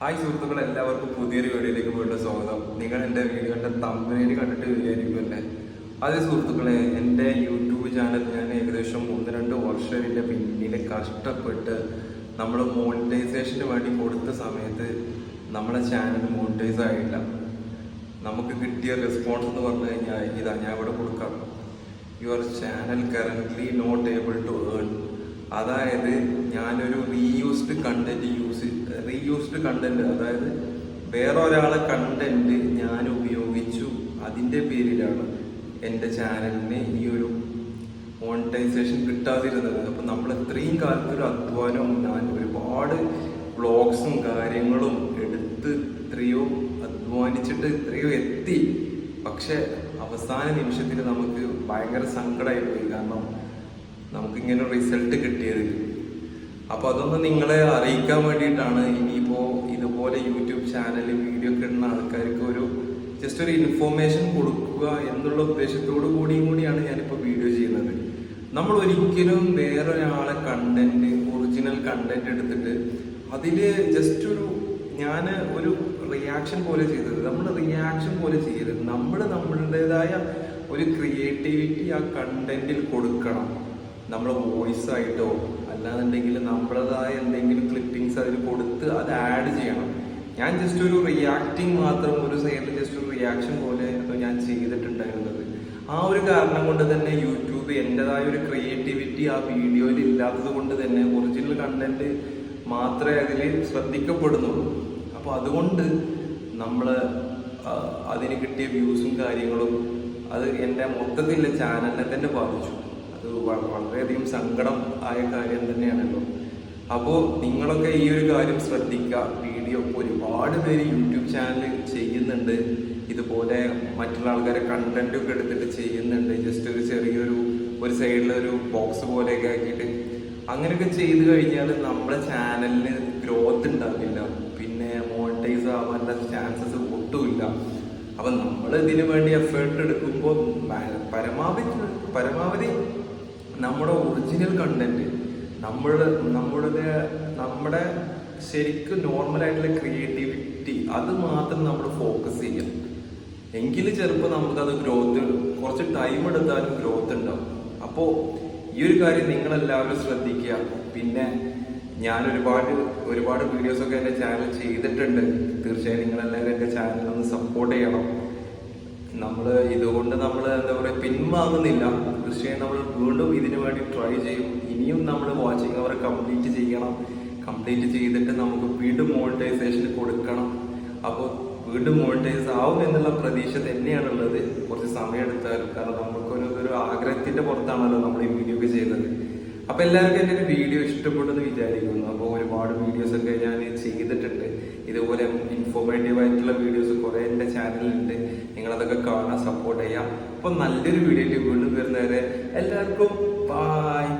Hi സുഹൃത്തുക്കൾ എല്ലാവർക്കും പുതിയൊരു വീഡിയോയിലേക്ക് വീണ്ടും സ്വാഗതം. നിങ്ങൾ എന്റെ വീഡിയോന്റെ തമ്പനയിൽ കണ്ടിട്ട് വിചാരിക്കുമല്ലേ അതെ സുഹൃത്തുക്കളെ എന്റെ യൂട്യൂബ് ചാനൽ ഞാൻ ഏകദേശം ഒന്ന് രണ്ട് വർഷത്തിന്റെ പിന്നിൽ കഷ്ടപ്പെട്ട് നമ്മൾ മോണിറ്റൈസേഷന് വേണ്ടി കൊടുത്ത സമയത്ത് നമ്മുടെ ചാനൽ മോണിറ്റൈസ് ആയില്ല. നമുക്ക് കിട്ടിയ റെസ്പോൺസ് എന്ന് പറഞ്ഞു കഴിഞ്ഞാൽ ഇതാ ഞാൻ ഇവിടെ കൊടുക്കാം. Your channel currently not able to earn അതായത് ഞാനൊരു reused content use reused content അതായത് വേറെ ഒരാളെ കണ്ടന്റ് ഞാൻ ഉപയോഗിച്ചു അതിന്റെ പേരിലാണ് എന്റെ ചാനലിന് ഈ ഒരു മോണിറ്റൈസേഷൻ കിട്ടാതിരുന്നത്. അപ്പം നമ്മൾ ഇത്രയും കാലത്തൊരു അധ്വാനവും ഞാൻ ഒരുപാട് വ്ളോഗ്സും കാര്യങ്ങളും എടുത്ത് ഇത്രയോ അധ്വാനിച്ചിട്ട് ഇത്രയോ എത്തി. പക്ഷെ അവസാന നിമിഷത്തിൽ നമുക്ക് ഭയങ്കര സങ്കടമായി പോയി. കാരണം നമുക്കിങ്ങനെ റിസൾട്ട് കിട്ടിയത്. അപ്പോൾ അതൊന്ന് നിങ്ങളെ അറിയിക്കാൻ വേണ്ടിയിട്ടാണ് ഇനിയിപ്പോ ഇതുപോലെ യൂട്യൂബ് ചാനൽ വീഡിയോ ഒക്കെ ഇടുന്ന ആൾക്കാർക്ക് ഒരു ജസ്റ്റ് ഒരു ഇൻഫോർമേഷൻ കൊടുക്കുക എന്നുള്ള ഉദ്ദേശത്തോടു കൂടിയും കൂടിയാണ് ഞാനിപ്പോൾ വീഡിയോ ചെയ്യുന്നത്. നമ്മൾ ഒരിക്കലും വേറൊരാളെ കണ്ടന്റ് ഒറിജിനൽ കണ്ടന്റ് എടുത്തിട്ട് അതിൽ ജസ്റ്റ് ഒരു ഞാൻ ഒരു റിയാക്ഷൻ പോലെ ചെയ്തത്. നമ്മൾ റിയാക്ഷൻ പോലെ ചെയ്യരുത്. നമ്മൾ നമ്മളുടേതായ ഒരു ക്രിയേറ്റിവിറ്റി ആ കണ്ടന്റിൽ കൊടുക്കണം. നമ്മൾ വോയിസ് ആയിട്ടോ അല്ലാന്നുണ്ടെങ്കിൽ നമ്മളതായ എന്തെങ്കിലും ക്ലിപ്പിങ്സ് അതിൽ കൊടുത്ത് അത് ആഡ് ചെയ്യണം. ഞാൻ ജസ്റ്റ് ഒരു റിയാക്ടിങ് മാത്രം ഒരു സൈഡിൽ ജസ്റ്റ് ഒരു റിയാക്ഷൻ പോലെ ഞാൻ ചെയ്തിട്ടുണ്ടായിരുന്നത്. ആ ഒരു കാരണം കൊണ്ട് തന്നെ യൂട്യൂബ് എന്റെതായ ഒരു ക്രിയേറ്റിവിറ്റി ആ വീഡിയോയിൽ ഇല്ലാത്തത് കൊണ്ട് തന്നെ ഒറിജിനൽ കണ്ടന്റ് മാത്രമേ അതിൽ ശ്രദ്ധിക്കപ്പെടുന്നുള്ളൂ അപ്പോൾ അതുകൊണ്ട് നമ്മൾ അതിന് കിട്ടിയ വ്യൂസും കാര്യങ്ങളും അത് എന്റെ മൊത്തത്തിലുള്ള ചാനലിനെ തന്നെ ബാധിച്ചു. അത് വളരെയധികം സങ്കടം ആയ കാര്യം തന്നെയാണല്ലോ. അപ്പോൾ നിങ്ങളൊക്കെ ഈ ഒരു കാര്യം ശ്രദ്ധിക്കുക. വീഡിയോ ഒരുപാട് പേര് യൂട്യൂബ് ചാനൽ ചെയ്യുന്നുണ്ട്. ഇതുപോലെ മറ്റുള്ള ആൾക്കാരെ കണ്ടന്റ് ഒക്കെ എടുത്തിട്ട് ചെയ്യുന്നുണ്ട്. ജസ്റ്റ് ഒരു ചെറിയൊരു ഒരു സൈഡിൽ ഒരു ബോക്സ് പോലെയൊക്കെ ആക്കിയിട്ട്. അങ്ങനെയൊക്കെ ചെയ്തു കഴിഞ്ഞാൽ നമ്മുടെ ചാനലിന് ഗ്രോത്ത് ഉണ്ടാവില്ല പിന്നെ മോണിറ്റൈസ് ആവാനുള്ള ചാൻസസ് ഒട്ടുമില്ല. അപ്പൊ നമ്മൾ ഇതിനു വേണ്ടി എഫേർട്ട് എടുക്കുമ്പോൾ പരമാവധി പരമാവധി നമ്മുടെ ഒറിജിനൽ കണ്ടന്റ് നമ്മൾ നമ്മുടെ നമ്മുടെ ശരിക്കും നോർമൽ ആയിട്ടുള്ള ക്രിയേറ്റിവിറ്റി അത് മാത്രം നമ്മൾ ഫോക്കസ് ചെയ്യണം എങ്കിൽ ചിലപ്പോൾ നമുക്കത് ഗ്രോത്ത് കുറച്ച് ടൈം എടുത്താലും ഗ്രോത്ത് ഉണ്ടാവും. അപ്പോൾ ഈ ഒരു കാര്യം നിങ്ങളെല്ലാവരും ശ്രദ്ധിക്കുക. പിന്നെ ഞാൻ ഒരുപാട് ഒരുപാട് വീഡിയോസ് ഒക്കെ എന്റെ ചാനൽ ചെയ്തിട്ടുണ്ട്. തീർച്ചയായും നിങ്ങളെല്ലാവരും എന്റെ ചാനൽ സപ്പോർട്ട് ചെയ്യണം നമ്മൾ ഇതുകൊണ്ട് നമ്മൾ എന്താ പറയുക പിൻവാങ്ങുന്നില്ല. തീർച്ചയായും നമ്മൾ വീണ്ടും ഇതിനു വേണ്ടി ട്രൈ ചെയ്യും. ഇനിയും നമ്മൾ വാച്ചിങ് അവർ കംപ്ലീറ്റ് ചെയ്യണം. കംപ്ലീറ്റ് ചെയ്തിട്ട് നമുക്ക് വീണ്ടും മോണിറ്റൈസേഷൻ കൊടുക്കണം. അപ്പോൾ വീണ്ടും മോണിറ്റൈസ് ആവും എന്നുള്ള പ്രതീക്ഷ തന്നെയാണുള്ളത്. കുറച്ച് സമയം എടുത്താലും കാരണം നമുക്കൊരു ഒരു ആഗ്രഹത്തിന്റെ പുറത്താണല്ലോ നമ്മൾ ഈ വീഡിയോ ഒക്കെ ചെയ്യുന്നത്. അപ്പോൾ എല്ലാവർക്കും എന്റെ ഒരു വീഡിയോ ഇഷ്ടപ്പെട്ടെന്ന് വിചാരിക്കുന്നു. അപ്പോൾ ഒരുപാട് വീഡിയോസൊക്കെ ഞാൻ ഇതുപോലെ ഇൻഫോർമേറ്റീവ് ആയിട്ടുള്ള വീഡിയോസ് കുറെ എന്റെ ചാനലിലുണ്ട് നിങ്ങളതൊക്കെ കാണാൻ സപ്പോർട്ട് ചെയ്യാം. അപ്പൊ നല്ലൊരു വീഡിയോ വീണ്ടും വരുന്നവരെ എല്ലാവർക്കും ബായ്